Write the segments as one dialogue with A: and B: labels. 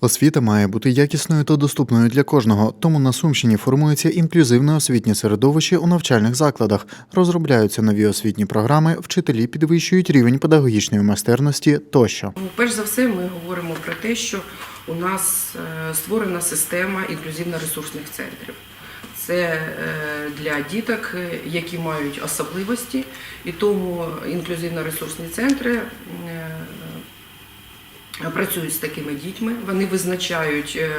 A: Освіта має бути якісною та доступною для кожного, тому на Сумщині формується інклюзивне освітнє середовище у навчальних закладах, розробляються нові освітні програми, вчителі підвищують рівень педагогічної майстерності тощо.
B: Ну, Перш за все, ми говоримо про те, що у нас е, створена система інклюзивно-ресурсних центрів. Це е, для діток, е, які мають особливості, і тому інклюзивно-ресурсні центри працюють з такими дітьми. Вони визначають е,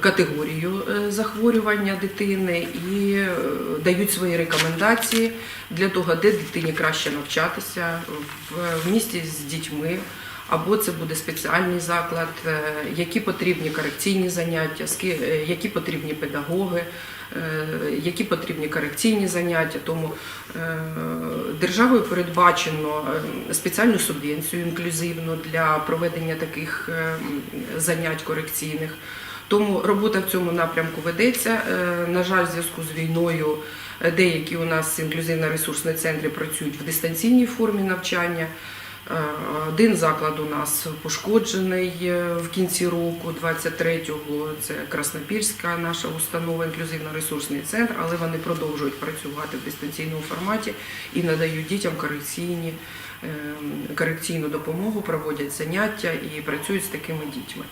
B: категорію е, захворювання дитини і е, дають свої рекомендації для того, де дитині краще навчатися в- в місті з дітьми. Або це буде спеціальний заклад, е, які потрібні корекційні заняття, е, які потрібні педагоги, е, які потрібні корекційні заняття. Тому державою передбачено спеціальну субвенцію інклюзивну для проведення таких занять корекційних. Тому робота в цьому напрямку ведеться. На жаль, в зв'язку з війною деякі у нас інклюзивно-ресурсні центри працюють в дистанційній формі навчання. Е, Один заклад у нас пошкоджений е, в кінці року, 23-го. Це Краснопільська наша установа, інклюзивно-ресурсний центр, але вони продовжують працювати в дистанційному форматі і надають дітям корекційні, е, корекційну допомогу, проводять заняття і працюють з такими дітьми.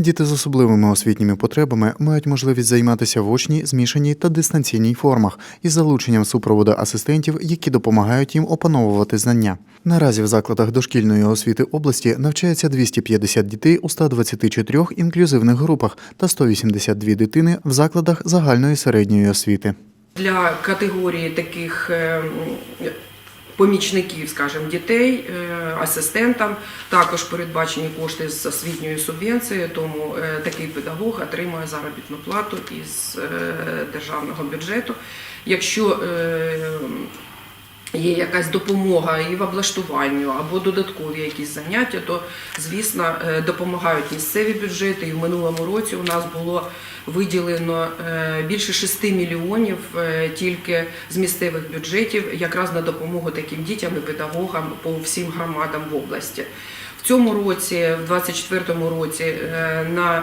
A: Діти з особливими освітніми потребами мають можливість займатися в очній, змішаній та дистанційній формах із залученням супроводу асистентів, які допомагають їм опановувати знання. Наразі в закладах дошкільної освіти області навчається 250 дітей у 124 інклюзивних групах та 182 дитини в закладах загальної середньої освіти.
B: Для категорії таких е, м, помічників, скажімо, дітей, е, асистентам також передбачені кошти з освітньої субвенції, тому е, такий педагог отримує заробітну плату із е, державного бюджету. Якщо є якась допомога і в облаштуванню або додаткові якісь заняття, то звісно е, допомагають місцеві бюджети. І в минулому році у нас було виділено е, більше 6 мільйонів е, тільки з місцевих бюджетів, якраз на допомогу таким дітям і педагогам по всім громадам в області. В цьому році, в 2024 році, на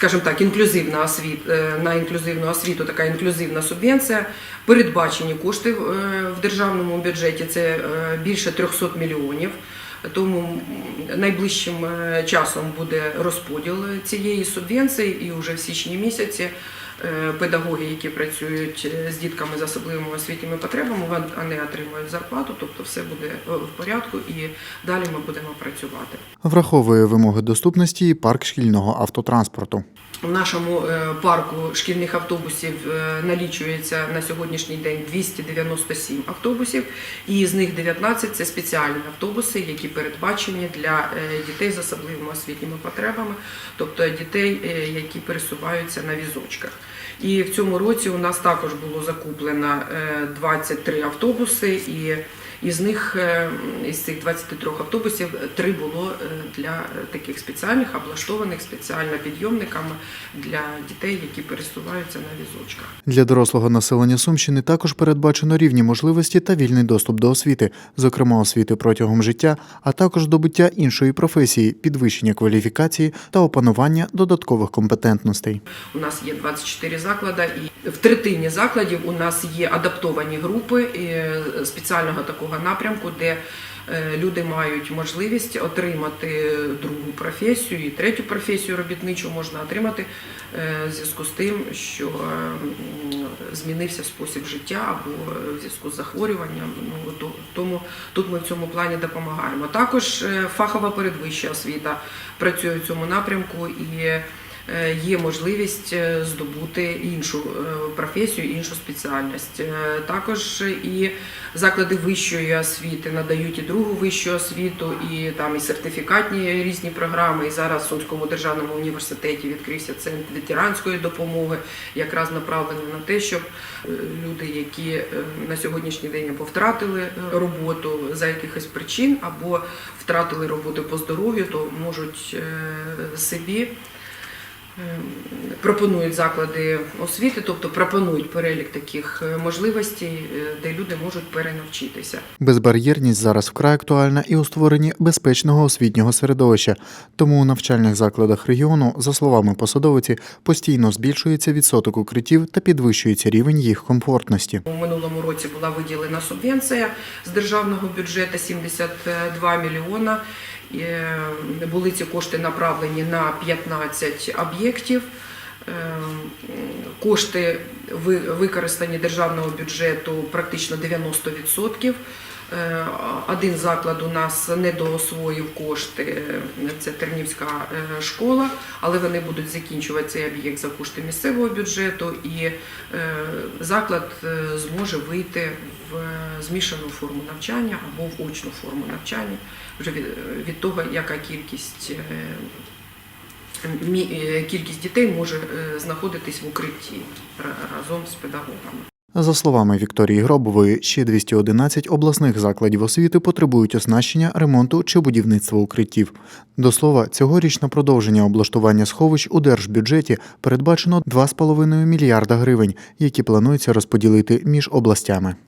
B: скажімо так, інклюзивна освіт, на інклюзивну освіту, така інклюзивна субвенція. Передбачені кошти е, в державному бюджеті це е, більше 300 мільйонів. Тому найближчим е, часом буде розподіл цієї субвенції, і вже в січні місяці е, педагоги, які працюють е, з дітками з особливими освітніми потребами, вон- вони отримують зарплату, тобто все буде е, в порядку, і далі ми будемо працювати.
A: Враховує вимоги доступності і парк шкільного автотранспорту.
B: У нашому е, парку шкільних автобусів е, налічується на сьогоднішній день 297 автобусів, і з них 19 – це спеціальні автобуси, які передбачені для е, дітей з особливими освітніми потребами, тобто дітей, е, які пересуваються на візочках. І в цьому році у нас також було закуплено е, 23 автобуси, і із них е, із цих 23 автобусів три було е, для таких спеціальних, облаштованих спеціально підйомниками для дітей, які пересуваються на візочках.
A: Для дорослого населення Сумщини також передбачено рівні можливості та вільний доступ до освіти, зокрема освіти протягом життя, а також добуття іншої професії, підвищення кваліфікації та опанування додаткових компетентностей.
B: У нас є 24 заклади, і в третині закладів у нас є адаптовані групи е, спеціального такого напрямку, де е, люди мають можливість отримати другу професію і третю професію робітничу можна отримати е, в зв'язку з тим, що е, змінився спосіб життя або в зв'язку з захворюванням. Ну тому тут ми в цьому плані допомагаємо. Також фахова передвища освіта працює в цьому напрямку і. Е, Є можливість е, здобути іншу е, професію, іншу спеціальність. Також і заклади вищої освіти надають і другу вищу освіту, і там і сертифікатні різні програми. І зараз в Сумському державному університеті відкрився центр ветеранської допомоги, якраз направлений на те, щоб люди, які на сьогоднішній день або втратили роботу за якихось причин, або втратили роботу по здоров'ю, то можуть собі Пропонують заклади освіти, тобто пропонують перелік таких е, можливостей, е, де люди можуть перенавчитися.
A: Безбар'єрність зараз вкрай актуальна і у створенні безпечного освітнього середовища. Тому у навчальних закладах регіону, за словами посадовиці, постійно збільшується відсоток укриттів та підвищується рівень їх комфортності.
B: У минулому році була виділена субвенція з державного бюджету 72 мільйона. Е, Були ці кошти направлені на 15 об'єктів. Е, Кошти ви- використані державного бюджету практично 90%. Е, Один заклад у нас не доосвоїв кошти, е, це Тернівська школа, але вони будуть закінчувати цей об'єкт за кошти місцевого бюджету, і заклад зможе вийти в змішану форму навчання або в очну форму навчання вже від того, яка кількість. Е, Кількість дітей може е, знаходитись в укритті разом з педагогами.
A: За словами Вікторії Гробової, ще 211 обласних закладів освіти потребують оснащення, ремонту чи будівництва укриттів. До слова, цьогоріч на продовження облаштування сховищ у держбюджеті передбачено 2,5 мільярда гривень, які планується розподілити між областями.